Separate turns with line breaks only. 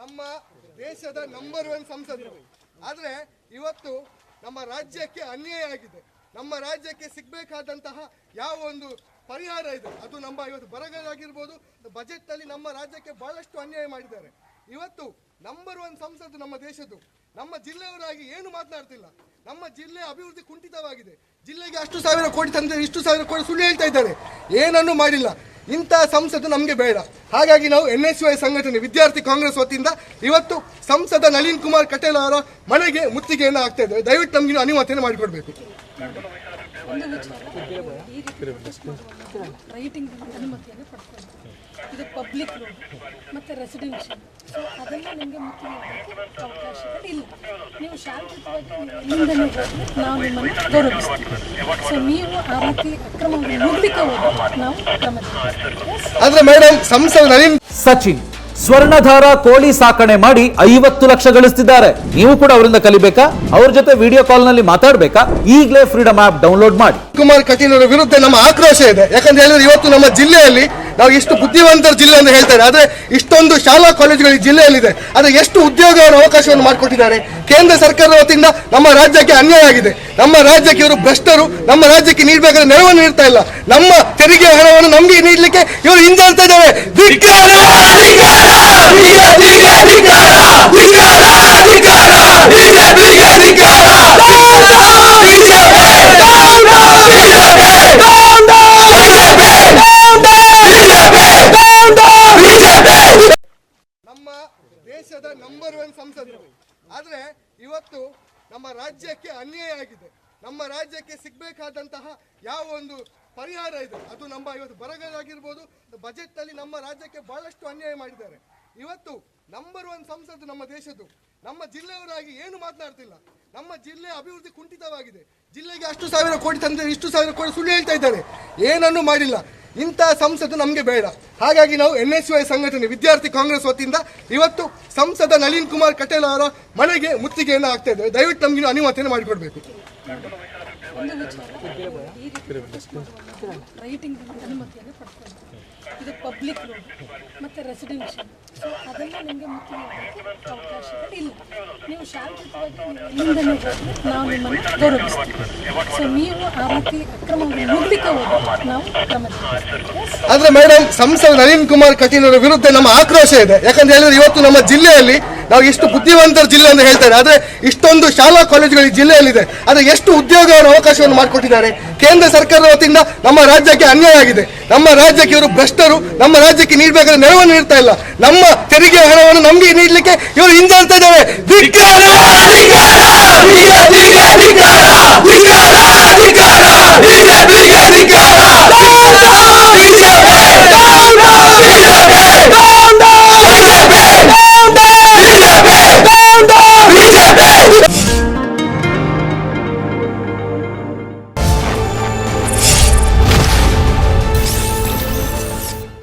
ನಮ್ಮ ದೇಶದ number one ಸಂಸದರು. ಆದರೆ ಇವತ್ತು ನಮ್ಮ ರಾಜ್ಯಕ್ಕೆ ಅನ್ಯಾಯ ಆಗಿದೆ. ನಮ್ಮ ರಾಜ್ಯಕ್ಕೆ ಸಿಗಬೇಕಾದಂತಹ ಯಾವ ಒಂದು ಪರಿಹಾರ ಇದೆ, ಅದು ನಮ್ಮ ಇವತ್ತು ಬರಗಾಲ ಆಗಿರ್ಬೋದು ಬಜೆಟ್ನಲ್ಲಿ ನಮ್ಮ ರಾಜ್ಯಕ್ಕೆ ಬಹಳಷ್ಟು ಅನ್ಯಾಯ ಮಾಡಿದ್ದಾರೆ. ಇವತ್ತು ನಂಬರ್ ಒನ್ ಸಂಸತ್ತು ನಮ್ಮ ದೇಶದ್ದು. ನಮ್ಮ ಜಿಲ್ಲೆಯವರಾಗಿ ಏನು ಮಾತನಾಡ್ತಿಲ್ಲ. ನಮ್ಮ ಜಿಲ್ಲೆ ಅಭಿವೃದ್ಧಿ ಕುಂಠಿತವಾಗಿದೆ. ಜಿಲ್ಲೆಗೆ ಅಷ್ಟು ಸಾವಿರ ಕೋಟಿ ತಂದಿದ್ದಾರೆ, ಇಷ್ಟು ಸಾವಿರ ಕೋಟಿ ಸುಳ್ಳು ಹೇಳ್ತಾ ಇದ್ದಾರೆ. ಏನನ್ನೂ ಮಾಡಿಲ್ಲ. ಇಂಥ ಸಂಸತ್ತು ನಮಗೆ ಬೇಡ. ಹಾಗಾಗಿ ನಾವು ಎನ್ ಎಸ್ ವೈ ಸಂಘಟನೆ ವಿದ್ಯಾರ್ಥಿ ಕಾಂಗ್ರೆಸ್ ವತಿಯಿಂದ ಇವತ್ತು ಸಂಸದ ನಳಿನ್ ಕುಮಾರ್ ಕಟೇಲ್ ಅವರ ಮನೆಗೆ ಮುತ್ತಿಗೆಯನ್ನು ಹಾಕ್ತಾ ಇದ್ದೇವೆ ದಯವಿಟ್ಟು ನಮಗೆ ಅನುಮತಿಯನ್ನು ಮಾಡಿಕೊಡ್ಬೇಕು.
ಒಂದು ವಿಚಾರ ಈ ರೀತಿ ರೈಟಿಂಗ್ ಅನುಮತಿಯನ್ನು ಪಡ್ಕೊಂಡು ಇದು ಪಬ್ಲಿಕ್ ರೋಡ್ ಮತ್ತು ರೆಸಿಡೆನ್ಷಿಯಲ್ ಸೊ ಅದೆಲ್ಲ ನಿಮಗೆ ಮುಖ್ಯವಾಗಿ ಅವಕಾಶಗಳು ಇಲ್ಲ ನೀವು ಶಾಂತಿಯುತವಾಗಿ ನೀವು ನಿಮ್ಮನ್ನು ಗೌರವಿಸ್ತೀವಿ. ಸೊ ನೀವು ಆ ರೀತಿ ಅಕ್ರಮವನ್ನು ನುಗ್ಲಿಕ್ಕೆ ಹೋದ್ರೆ ನಾವು ಕ್ರಮ ಜರುಗಿಸ್ತೀವಿ.
ಆದ್ರೆ ಮೇಡಮ್ ಸಂಸದ ನಳಿನ್
ಸಚಿನ್ ಸ್ವರ್ಣಧಾರ ಕೋಳಿ ಸಾಕಣೆ ಮಾಡಿ ಐವತ್ತು ಲಕ್ಷ ಗಳಿಸ್ತಿದ್ದಾರೆ. ನೀವು ಕೂಡ ಅವರಿಂದ ಕಲಿಬೇಕಾ? ಅವ್ರ ಜೊತೆ ವಿಡಿಯೋ ಕಾಲ್ನಲ್ಲಿ ಮಾತಾಡ್ಬೇಕಾ? ಈಗಲೇ ಫ್ರೀಡಮ್ ಆಪ್ ಡೌನ್ಲೋಡ್ ಮಾಡಿ.
ಕುಮಾರ್ ಕಟೀಲ್ ವಿರುದ್ಧ ನಮ್ಮ ಆಕ್ರೋಶ ಇದೆ. ಯಾಕಂತ ಹೇಳಿದ್ರೆ ಇವತ್ತು ನಮ್ಮ ಜಿಲ್ಲೆಯಲ್ಲಿ ನಾವು ಎಷ್ಟು ಬುದ್ಧಿವಂತರ ಜಿಲ್ಲೆ ಅಂತ ಹೇಳ್ತಾರೆ. ಆದ್ರೆ ಇಷ್ಟೊಂದು ಶಾಲಾ ಕಾಲೇಜುಗಳು ಈ ಜಿಲ್ಲೆಯಲ್ಲಿದೆ. ಆದ್ರೆ ಎಷ್ಟು ಉದ್ಯೋಗವನ್ನು ಅವಕಾಶವನ್ನು ಮಾಡಿಕೊಟ್ಟಿದ್ದಾರೆ. ಕೇಂದ್ರ ಸರ್ಕಾರದ ವತಿಯಿಂದ ನಮ್ಮ ರಾಜ್ಯಕ್ಕೆ ಅನ್ಯಾಯ ಆಗಿದೆ. ನಮ್ಮ ರಾಜ್ಯಕ್ಕೆ ಇವರು ಭ್ರಷ್ಟರು. ನಮ್ಮ ರಾಜ್ಯಕ್ಕೆ ನೀಡಬೇಕಾದ ನೆರವನ್ನು ನೀಡ್ತಾ ಇಲ್ಲ. ನಮ್ಮ ತೆರಿಗೆ ಹಣವನ್ನು ನಮಗೆ ನೀಡಲಿಕ್ಕೆ ಇವರು ಹಿಂಜರಿತಾ ಇದ್ದಾರೆ. ಒನ್ ಸಂಸದರು. ಆದರೆ ಇವತ್ತು ನಮ್ಮ ರಾಜ್ಯಕ್ಕೆ ಅನ್ಯಾಯ ಆಗಿದೆ. ನಮ್ಮ ರಾಜ್ಯಕ್ಕೆ ಸಿಗಬೇಕಾದಂತಹ ಯಾವ ಒಂದು ಪರಿಹಾರ ಇದೆ, ಅದು ನಮ್ಮ ಇವತ್ತು ಬರಗಾಲ ಆಗಿರ್ಬೋದು ಬಜೆಟ್ನಲ್ಲಿ ನಮ್ಮ ರಾಜ್ಯಕ್ಕೆ ಬಹಳಷ್ಟು ಅನ್ಯಾಯ ಮಾಡಿದ್ದಾರೆ. ಇವತ್ತು ನಂಬರ್ ಒನ್ ಸಂಸದ್ ನಮ್ಮ ದೇಶದ್ದು. ನಮ್ಮ ಜಿಲ್ಲೆಯವರಾಗಿ ಏನು ಮಾತನಾಡ್ತಿಲ್ಲ. ನಮ್ಮ ಜಿಲ್ಲೆ ಅಭಿವೃದ್ಧಿ ಕುಂಠಿತವಾಗಿದೆ. ಜಿಲ್ಲೆಗೆ ಅಷ್ಟು ಸಾವಿರ ಕೋಟಿ ತಂದರೆ ಇಷ್ಟು ಸಾವಿರ ಕೋಟಿ ಸುಳ್ಳು ಹೇಳ್ತಾ ಇದ್ದಾರೆ. ಏನನ್ನೂ ಮಾಡಿಲ್ಲ. ಇಂಥ ಸಂಸತ್ತು ನಮಗೆ ಬೇಡ. ಹಾಗಾಗಿ ನಾವು ಎನ್ ಎಸ್ ವೈ ಸಂಘಟನೆ, ವಿದ್ಯಾರ್ಥಿ ಕಾಂಗ್ರೆಸ್ ವತಿಯಿಂದ ಇವತ್ತು ಸಂಸದ ನಳಿನ್ ಕುಮಾರ್ ಕಟೇಲ್ ಅವರ ಮನೆಗೆ ಮುತ್ತಿಗೆಯನ್ನು ಆಗ್ತಾ ಇದ್ದೇವೆ. ದಯವಿಟ್ಟು ನಮಗೆ ಅನುಮತಿಯನ್ನು ಮಾಡಿಕೊಡ್ಬೇಕು.
ಒಂದು ವಿಚಾರ ರೈಟಿಂಗ್ ಅನುಮತಿಯನ್ನು ಪಡ್ಕೊಂಡು ಇದು ಪಬ್ಲಿಕ್ ರೋಡ್ ಮತ್ತು ರೆಸಿಡೆನ್ಷಿಯಲ್ ಸೊ ಅದನ್ನು ನಿಮಗೆ ಮುಖ್ಯವಾಗಿ ಅವಕಾಶಗಳು ಇಲ್ಲ. ನೀವು ಶಾಂತಿಯುತವಾಗಿ ನೀವು ಎಲ್ಲಿಂದಲೇ ನಾವು ನಿಮ್ಮನ್ನು ಗೌರವಿಸ್ತೀವಿ. ಸೊ ನೀವು ಆ ರೀತಿ ಅಕ್ರಮವನ್ನು ನುಗ್ಲಿಕ್ಕೆ ಹೋಗಿ ನಾವು ಕ್ರಮ
ಮೇಡಮ್ ಸಂಸದ ನವೀನ್ ಕುಮಾರ್ ಕಟೀಲ್ ವಿರುದ್ಧ ನಮ್ಮ ಆಕ್ರೋಶ ಇದೆ. ಯಾಕಂತ ಹೇಳಿದ್ರೆ ಇವತ್ತು ನಮ್ಮ ಜಿಲ್ಲೆಯಲ್ಲಿ ನಾವು ಎಷ್ಟು ಬುದ್ಧಿವಂತರ ಜಿಲ್ಲೆ ಅಂತ ಹೇಳ್ತಾರೆ. ಆದ್ರೆ ಇಷ್ಟೊಂದು ಶಾಲಾ ಕಾಲೇಜುಗಳು ಈ ಜಿಲ್ಲೆಯಲ್ಲಿದೆ. ಆದ್ರೆ ಎಷ್ಟು ಉದ್ಯೋಗವನ್ನು ಅವಕಾಶವನ್ನು ಮಾಡಿಕೊಟ್ಟಿದ್ದಾರೆ. ಕೇಂದ್ರ ಸರ್ಕಾರದ ವತಿಯಿಂದ ನಮ್ಮ ರಾಜ್ಯಕ್ಕೆ ಅನ್ಯಾಯ ಆಗಿದೆ. ನಮ್ಮ ರಾಜ್ಯಕ್ಕೆ ಇವರು ಭ್ರಷ್ಟರು. ನಮ್ಮ ರಾಜ್ಯಕ್ಕೆ ನೀಡಬೇಕಾದ ನೆರವನ್ನು ನೀಡ್ತಾ ಇಲ್ಲ. ನಮ್ಮ ತೆರಿಗೆ ಹಣವನ್ನು ನಮಗೆ ನೀಡಲಿಕ್ಕೆ ಇವರು ಹಿಂದೆ ಇದ್ದಾರೆ.